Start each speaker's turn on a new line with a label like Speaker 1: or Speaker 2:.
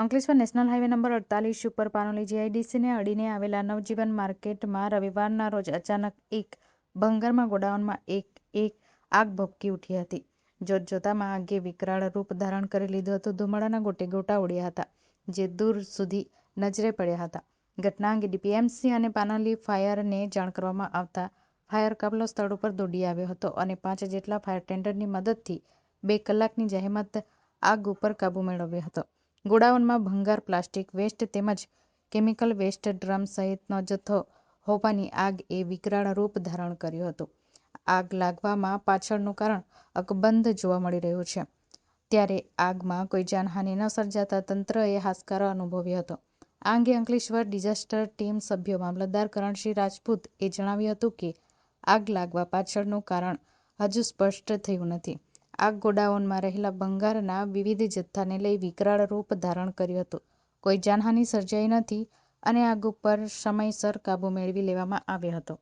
Speaker 1: Ankleshwar national highway number અડતાલીસ ઉપર પાનોલી જીઆઈડીસીને અડીને આવેલા નવજીવન માર્કેટમાં રવિવારના રોજ અચાનક એક ભંગારમાં ગોડાઉનમાં એક એક આગ ભભકી ઉઠી હતી. જોતજોતામાં આગે વિકરાળ રૂપ ધારણ કરી લીધું હતું. ધુમાડાના ગોટે ગોટા ઉડ્યા હતા, જે દૂર સુધી નજરે પડ્યા હતા. ઘટના અંગે ડીપીએમસી અને પાનોલી ફાયરને જાણ કરવામાં આવતા ફાયર કાબલો સ્થળ ઉપર દોડી આવ્યો હતો અને પાંચ જેટલા ફાયર ટેન્ડરની મદદથી બે કલાકની જહેમત આગ ઉપર કાબૂ મેળવ્યો હતો. ગોડાઉનમાં ભંગાર, પ્લાસ્ટિક વેસ્ટ તેમજ કેમિકલ વેસ્ટ ડ્રમ સહિતનો જથ્થો હોવાની આગ એ વિકરાળ રૂપ ધારણ કર્યું હતું. આગ લાગવામાં પાછળનું કારણ અકબંધ જોવા મળી રહ્યું છે. ત્યારે આગમાં કોઈ જાનહાનિ ન સર્જાતા તંત્રએ હાશકારો અનુભવ્યો હતો. આ અંગે અંકલેશ્વર ડિઝાસ્ટર ટીમ સભ્યો મામલતદાર કરણસિંહ એ જણાવ્યું હતું કે, આગ લાગવા પાછળનું કારણ હજુ સ્પષ્ટ થયું નથી. આગ ગોડાઉનમાં રહેલા ભંગારના વિવિધ જથ્થાને લઈ વિકરાળ રૂપ ધારણ કર્યું હતું. કોઈ જાનહાનિ સર્જાઈ નથી અને આગ ઉપર સમયસર કાબૂ મેળવી લેવામાં આવ્યો હતો.